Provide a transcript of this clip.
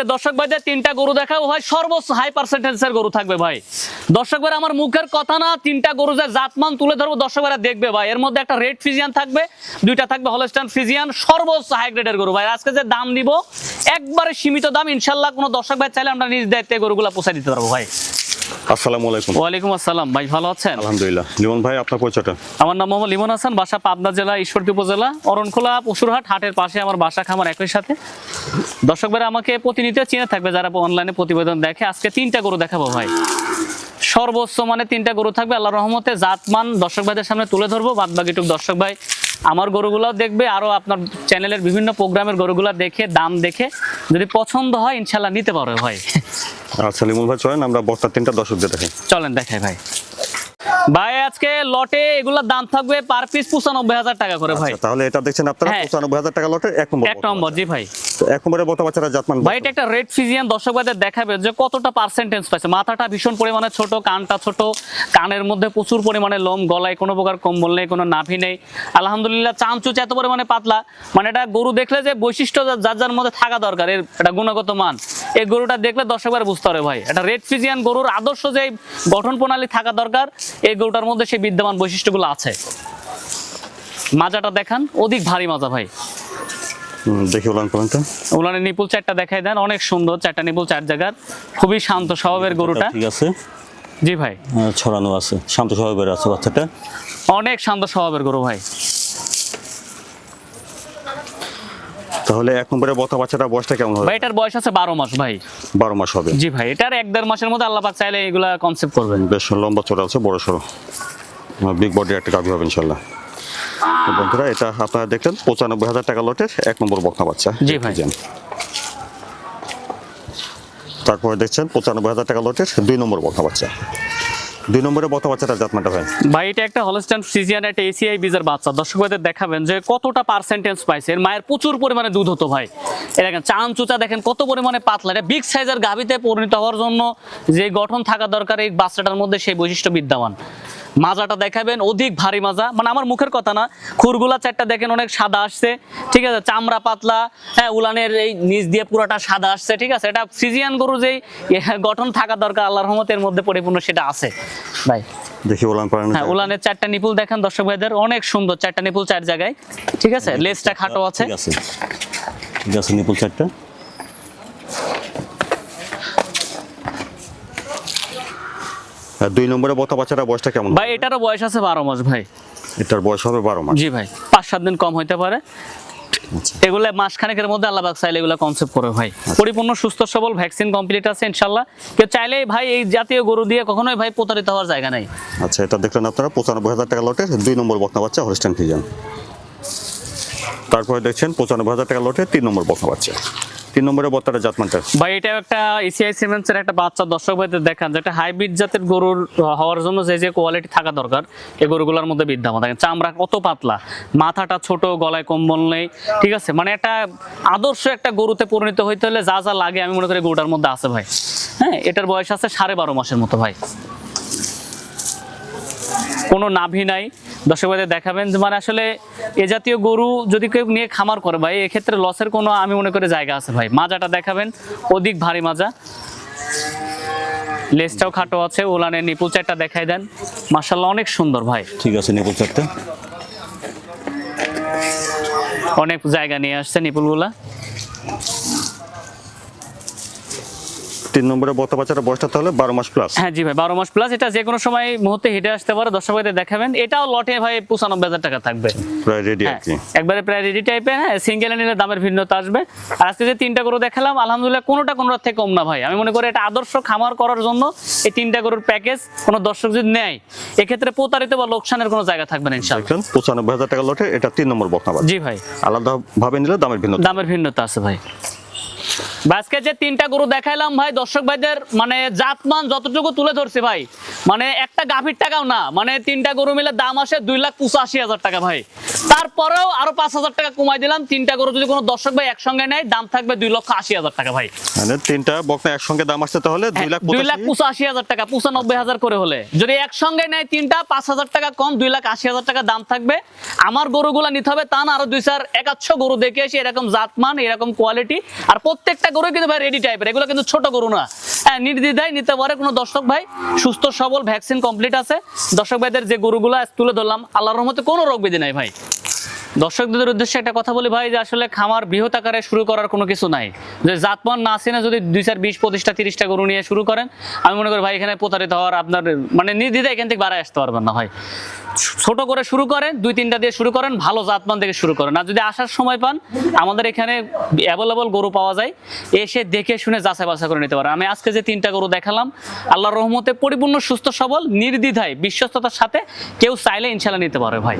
আজকে দর্শক ভাইদের তিনটা গরু দেখাবো ভাই। সর্বোচ্চ হাই পার্সেন্টেজের গরু থাকবে ভাই। দর্শক ভাই, আমার মুখের কথা না, তিনটা গরু যে জাতমান তুলে ধরবো, দর্শক ভাইরা দেখবে ভাই। এর মধ্যে একটা রেড ফিজিয়ান থাকবে, দুইটা থাকবে হলস্টান ফিজিয়ান সর্বোচ্চ হাই গ্রেডের গরু ভাই। আজকে যে দাম দিব একবারে সীমিত দাম, ইনশাল্লাহ কোনো দর্শক ভাই চাইলে আমরা নিজ দায়িত্বে গরুগুলো পৌঁছে দিতে পারব ভাই। আসসালামু আলাইকুম। ওয়ালাইকুম আসসালাম। ভাই ভালো আছেন? আলহামদুলিল্লাহ। লিমন ভাই আপনার পরিচয়টা? আমার নাম মোহাম্মদ লিমন হাসান বাসা পাবনা জেলা ঈশ্বরদী উপজেলা অরণখোলা পশুরহাট হাটের পাশে আমার বাসা খামার একই সাথে। দর্শক ভাইরা আমাকে প্রতিনিয়ত চিনে থাকবে যারা অনলাইনে প্রতিবেদন দেখে। আজকে তিনটা গরু দেখাবো ভাই। সর্বোচ্চ মানে তিনটা গরু থাকবে আল্লাহ রহমতে জাতমান দর্শক ভাইদের সামনে তুলে ধরবো। বাদ বাকিটুক দর্শক ভাই আমার গরুগুলো দেখবে আরও আপনার চ্যানেলের বিভিন্ন প্রোগ্রামের গরুগুলো দেখে দাম দেখে। যদি পছন্দ হয় ইনশাল্লাহ নিতে পারবে ভাই। আচ্ছা ভাই চলেন আমরা বস্তার তিনটা দর্শকদের দেখাই চলেন দেখাই ভাই। ভাই আজকে লটে এগুলোর দাম থাকবে পার পিস পঁচানব্বই হাজার টাকা করে ভাই। আচ্ছা, তাহলে এটা দেখছেন আপনারা হ্যাঁ। পঁচানব্বই হাজার টাকা লটের এক নম্বর এক নম্বর জি ভাই। এক নম্বরে বর্তা বাচ্চারা জাতমান ভাই এটা একটা রেড ফিজিয়ান দর্শক দেখাবে যে কতটা পার্সেন্টেজ পাইছে। মাথাটা ভীষণ পরিমাণে ছোট কানটা ছোট কানের মধ্যে প্রচুর পরিমাণে লোম গলায় কোনো প্রকার কম্বল নেই কোনো নাভি নেই। আলহামদুলিল্লাহ চামচুচ এত পরিমাণে পাতলা মানে এটা গরু দেখলে যে বৈশিষ্ট্য যার যার মধ্যে থাকা দরকার এর এটা গুণগত মান। এই গরুটা দেখলে দর্শক ভাই বুঝতে পারে ভাই। এটা রেড ফিজিয়ান গরুর আদর্শ যে গঠন প্রণালী থাকা দরকার এই গরুটার মধ্যে সেই বিদ্যমান বৈশিষ্ট্যগুলো আছে। মাজাটা দেখান অধিক ভারী মাজা ভাই। দেখি উলান পর্যন্ত উলানের নিপুল চারটা দেখাই দেন অনেক সুন্দর চারটা নিপুল চার জায়গার। খুবই শান্ত স্বভাবের গরুটা। ঠিক আছে। জি ভাই। ছড়ানো আছে শান্ত স্বভাবের আছে বাচ্চাটা। অনেক শান্ত স্বভাবের গরু ভাই। তাহলে এক নম্বরে বর্তা বাচ্চাটা বয়সটা কেমন হবে? ভাই এটার বয়স আছে বারো মাস ভাই। বারো মাস হবে। জি ভাই এটার এক দেড় মাসের মধ্যে আল্লাহ পাক চাইলে এগুলা কনসেপ্ট করবেন। বেশ লম্বা চড়া আছে বড় সড়ো বিগ বডি একটা গাভি হবে ইনশাল্লাহ। তো বন্ধুরা এটা আপনারা দেখলেন পঁচানব্বই হাজার টাকা লটের এক নম্বর বকনা বাচ্চা। জি ভাই। তারপরে দেখছেন পঁচানব্বই হাজার টাকা লটের দুই নম্বর বকনা বাচ্চা। দুই নম্বরে বত বাচ্চাটা জাতমানটা ভাই? ভাই, এটা একটা হলস্টাইন ফ্রিজিয়ান একটা এসিআই বীজের বাচ্চা। দর্শকদের দেখাবেন যে কতটা পার্সেন্টেজ পাইছে। এর মায়ের প্রচুর পরিমাণে দুধ হতো ভাই। এ দেখেন, চান চুচা দেখেন, কত পরিমাণে পাতলা। এটা বিগ সাইজের গাভিতে পরিণত হওয়ার জন্য যে গঠন থাকা দরকার এই বাচ্চাটার মধ্যে সেই বৈশিষ্ট্য বিদ্যমান। মাজাটা দেখাবেন অধিক ভারী মাজা। মানে আমার মুখের কথা না খুরগুলা চারটা দেখেন অনেক সাদা আসছে ঠিক আছে? চামড়া পাতলা হ্যাঁ উলানের এই নিচ দিয়ে পুরোটা সাদা আসছে ঠিক আছে? এটা ফ্রিজিয়ান গরু যেই গঠন থাকা দরকার আল্লাহর রহমতের মধ্যে পরিপূর্ণ সেটা আছে। ভাই। দেখি উলান পারেন হ্যাঁ উলানের চারটা নিপুল দেখেন দর্শক ভাইদের অনেক সুন্দর চারটা নিপুল চার জায়গায় ঠিক আছে? লেজটা খাটো আছে। ঠিক আছে। ঠিক আছে নিপুল চারটা। দুই নম্বরে বকনা বাচ্চাটা বয়সটা কেমন? ভাই এটারও বয়স আছে বারো মাস ভাই। এটার বয়স হবে বারো মাস। জি ভাই পাঁচ সাত দিন কম হইতে পারে। আচ্ছা। এগুলো মাসখানেকের মধ্যে আল্লাহ পাক চাইলে এগুলো কনসেপ্ট করে ভাই। পরিপূর্ণ সুস্থ সবল ভ্যাকসিন কমপ্লিট আছে ইনশাল্লাহ। কেউ চাইলে ভাই এই জাতীয় গরু দিয়ে কখনোই ভাই প্রতারিত হওয়ার জায়গা নাই। আচ্ছা এটা দেখলেন আপনারা পঁচানব্বই হাজার টাকা লটের দুই নম্বর বকনা বাচ্চা হলিস্টান ফিজান তারপরে দেখছেন পঁচানব্বই হাজার টাকা লটের তিন নম্বর বকনা বাচ্চা। তিন নম্বরে বত্তাটা জাতমানটা ভাই এটা একটা এসিআই সিমেন্টসের একটা বাচ্চা দর্শক ভাইদের দেখান, যেটা হাইব্রিড জাতের গরুর হওয়ার জন্য যে যে কোয়ালিটি থাকা দরকার, এই গরুগুলোর মধ্যে বিদ্যমান। দেখেন, চামড়া কত পাতলা, মাথাটা ছোট, গলায় কম্বল নেই, ঠিক আছে? মানে একটা আদর্শ একটা গরুতে পরিণত হইতে হলে যা যা লাগে আমি মনে করি গরুটার মধ্যে আছে ভাই। হ্যাঁ এটার বয়স আছে সাড়ে বারো মাসের মতো ভাই। কোনো নাভি নাই দর্শক ভাইদের দেখাবেন যে মানে আসলে এ জাতীয় গরু যদি কেউ নিয়ে খামার করে ভাই এক্ষেত্রে লসের কোনো আমি মনে করি জায়গা আছে ভাই। মাজাটা দেখাবেন অধিক ভারী মাজা। লেজটাও খাটো আছে ওলানের নিপুল চারটা দেখাই দেন। মার্শাল্লাহ অনেক সুন্দর ভাই। ঠিক আছে নিপুল চারটা। অনেক জায়গা নিয়ে আসছে নিপুলগুলা তিন নম্বরে বাচ্চাটা বয়সটা তাহলে বারো মাস প্লাস হ্যাঁ জি ভাই বারো মাস প্লাস এটা যে কোনো সময় মুহূর্তে হেঁটে আসতে পারে দর্শক ভাইদের দেখাবেন। এটাও লটে ভাই পঁচানব্বই হাজার টাকা থাকবে। প্রায় রেডি হ্যাঁ, কি একবারে প্রায় রেডি টাইপের হ্যাঁ সিঙ্গেল নিলে দামের ভিন্নতা আসবে। আর আজকে যে তিনটা গরু দেখালাম আলহামদুলিল্লাহ কোনোটা কোনোটার থেকে কম না ভাই। আমি মনে করি এটা আদর্শ খামার করার জন্য এই তিনটা গরুর প্যাকেজ কোনো দর্শক যদি নেয় এক্ষেত্রে প্রতারিত বা লোকসানের কোনো জায়গা থাকবে না ইনশাল্লাহ দেখলেন পঁচানব্বই হাজার টাকা লটে এটা তিন নম্বর বকনা জি ভাই। আলাদা ভাবে নিলে দামের ভিন্ন দামের ভিন্নতা আছে ভাই। আজকে যে তিনটা গরু দেখাইলাম ভাই, দর্শক ভাইদের মানে জাতমান যতটুকু তুলে ধরছে ভাই মানে একটা গাভীর টাকাও না মানে তিনটা গরু মিলে দাম আসে দুই লাখ পঁচাশি হাজার টাকা ভাই। তারপরেও আরও পাঁচ হাজার টাকা কমাই দিলাম। তিনটা গরু যদি কোনো দর্শক ভাই একসঙ্গে নেয় দাম থাকবে দুই লক্ষ আশি হাজার টাকা ভাই। মানে তিনটা বকনা একসঙ্গে দাম আসছে তাহলে দুই লাখ দুই লাখ পঁচাশি। হাজার টাকা পঁচানব্বই হাজার করে হলে। যদি একসঙ্গে নেয় তিনটা পাঁচ হাজার টাকা কম দুই লাখ আশি হাজার টাকা দাম থাকবে। আমার গরুগুলা নিতে হবে তা না আরও দুই চার একাচ্ছ গরু দেখে এসে এরকম জাতমান এরকম কোয়ালিটি আর প্রত্যেকটা গরু কিন্তু ভাই রেডি টাইপের এগুলো কিন্তু ছোট গরু না। হ্যাঁ নির্দ্বিধায় নিতে পারে কোনো দর্শক ভাই। সুস্থ সবল ভ্যাকসিন কমপ্লিট আছে। দর্শক ভাইদের যে গরুগুলো তুলে ধরলাম আল্লাহর রহমতে কোনো রোগ ব্যাধি নাই ভাই। দর্শকদের উদ্দেশ্যে একটা কথা বলি ভাই, যে আসলে খামার বৃহৎ আকারে শুরু করার কোনো কিছু নাই। যে জাতমান না আসে না যদি দুই চার, বিশ, পঁচিশটা, তিরিশটা গরু নিয়ে শুরু করেন, আমি মনে করি ভাই, এখানে প্রতারিত হওয়ার আপনার মানে নির্দ্বিধায় এখান থেকে বাড়ায় আসতে পারবেন না ভাই। ছোট করে শুরু করেন, দুই তিনটা দিয়ে শুরু করেন, ভালো জাতমান থেকে শুরু করেন। আর যদি আসার সময় পান, আমাদের এখানে অ্যাভেলেবল গরু পাওয়া যায়, এসে দেখে শুনে যাচাই বাছাই করে নিতে পারেন। আমি আজকে যে তিনটা গরু দেখালাম, আল্লাহর রহমতে পরিপূর্ণ, সুস্থ, সবল, নির্দ্বিধায়, বিশ্বস্ততার সাথে কেউ চাইলে ইনশাল্লাহ নিতে পারে ভাই।